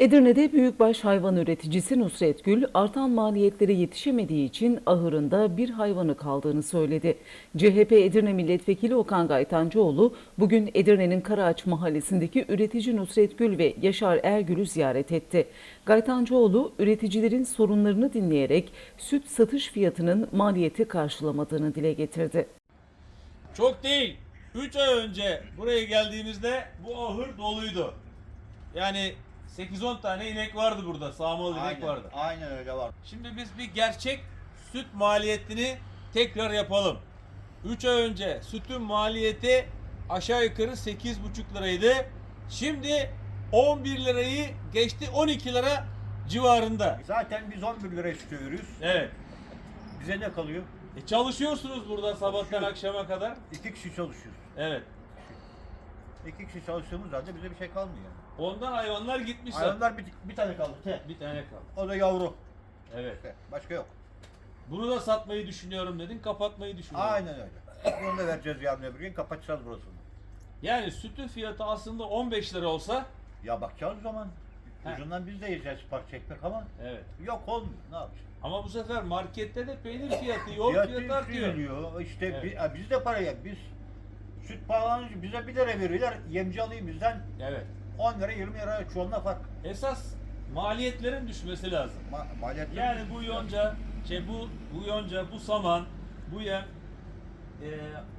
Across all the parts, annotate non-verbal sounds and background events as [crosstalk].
Edirne'de büyükbaş hayvan üreticisi Nusret Gül, artan maliyetlere yetişemediği için ahırında bir hayvanı kaldığını söyledi. CHP Edirne Milletvekili Okan Gaytancıoğlu, bugün Edirne'nin Karaağaç mahallesindeki üretici Nusret Gül ve Yaşar Ergül'ü ziyaret etti. Gaytancıoğlu, üreticilerin sorunlarını dinleyerek süt satış fiyatının maliyeti karşılamadığını dile getirdi. Çok değil. 3 ay önce buraya geldiğimizde bu ahır doluydu. Yani 8-10 tane inek vardı burada. Sağmalı inek Aynen, vardı. aynen öyle var. Şimdi biz bir gerçek süt maliyetini tekrar yapalım. 3 ay önce sütün maliyeti aşağı yukarı 8,5 liraydı. Şimdi 11 lirayı geçti 12 lira civarında. Zaten biz 11 lira istiyoruz. Evet. Bize ne kalıyor? E çalışıyorsunuz burada sabahtan akşama kadar. İki kişi çalışıyoruz. Evet. İki kişi çalıştığımız halde bize bir şey kalmıyor. Ondan hayvanlar gitmiş zaten. Hayvanlar bir, bir tane kaldı. Te. Bir tane kaldı. O da yavru. Evet. Te. Başka yok. Bunu da satmayı düşünüyorum dedin, kapatmayı düşünüyorum. Aynen öyle. Bunu da vereceğiz yarın öbür gün kapatacağız burasını. Yani sütün fiyatı aslında 15 lira olsa, Ya bakacağız o zaman. He. Ucundan biz de yiyeceğiz parça ekmek ama evet. yok olmuyor. Ne yapacağız? Ama bu sefer markette de peynir fiyatı, yoğurt Fiyatı artıyor. yükseliyor. İşte Evet. bi- biz de paraya biz süt pahalanınca bize bir lira veriyorlar. Yemci alayım bizden Evet. 10 lira 20 lira çuvalına fark. Esas maliyetlerin düşmesi lazım. Ma- maliyetler Yani bu yonca, şey bu bu yonca, bu saman, bu yem, e,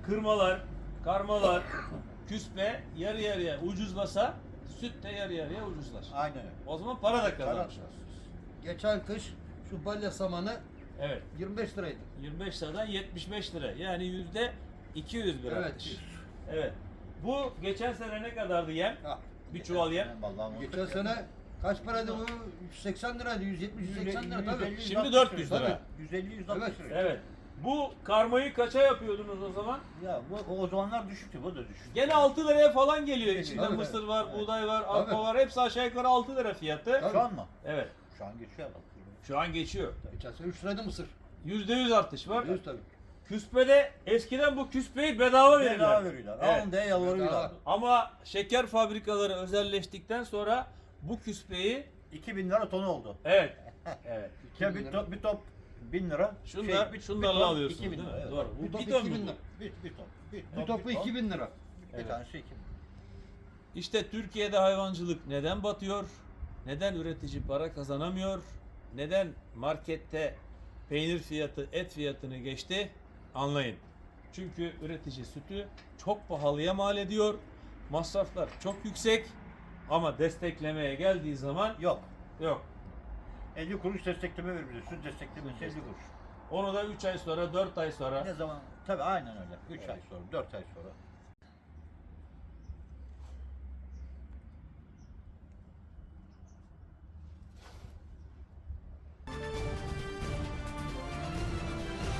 kırmalar, karmalar, [coughs] küspe yarı yarıya ucuzlasa süt de yarı yarıya ucuzlar. Aynen öyle. O zaman para da kazanmış Para-. Geçen kış şu balya samanı Evet. 25 liraydı. 25 liradan 75 lira. Yani yüzde 200 lira. Evet. Evet. Bu geçen sene ne kadardı yem? Ha, Bir çuval yem. Vallahi geçen sene kaç paraydı bu? 180 liraydı, 170 180 lira tabii. 150, Şimdi 160 400 lira. Tabii. 150 160 Evet. lira. Evet. Bu karmayı kaça yapıyordunuz o zaman? Ya bu o zamanlar düşüktü, bu da düştü. Gene 6 liraya falan geliyor. İçinde Tabii. mısır var, Evet. buğday var, arpa Tabii. var. Hepsi aşağı yukarı 6 lira fiyatı. Tabii. Şu an mı? Evet. Şu an geçiyor bak. Şu an geçiyor. Geçen sene 3 liraydı mısır. %100 artış var. 100 tabii. Küspede eskiden bu küspeyi bedava Bedava verirler. veriyorlar. Evet. Alın diye yalvarıyorlar. Bedava. Ama şeker fabrikaları özelleştikten sonra bu küspeyi 2000 lira tonu oldu. evet. [laughs] Evet. Ya 2000 bir top, bir top 1000 lira. Şunlar, Şey, bir- şunlarla ton alıyorsunuz 2000 değil mi? lira, evet. Doğru. Bir Bu top bir ton 2000 mu lira. bu? Bir, bir ton. Bir, Bir topu bir ton. 2000 lira. Bir Evet. tanesi 2000. İşte Türkiye'de hayvancılık neden batıyor? Neden üretici para kazanamıyor? Neden markette peynir fiyatı, et fiyatını geçti? Anlayın. Çünkü üretici sütü çok pahalıya mal ediyor. Masraflar çok yüksek ama desteklemeye geldiği zaman Yok. yok. 50 kuruş destekleme bize. Süt desteklemesi 50 kuruş. Onu da 3 ay sonra, 4 ay sonra Ne zaman? Tabii aynen öyle. 3 ay sonra, 4 ay sonra.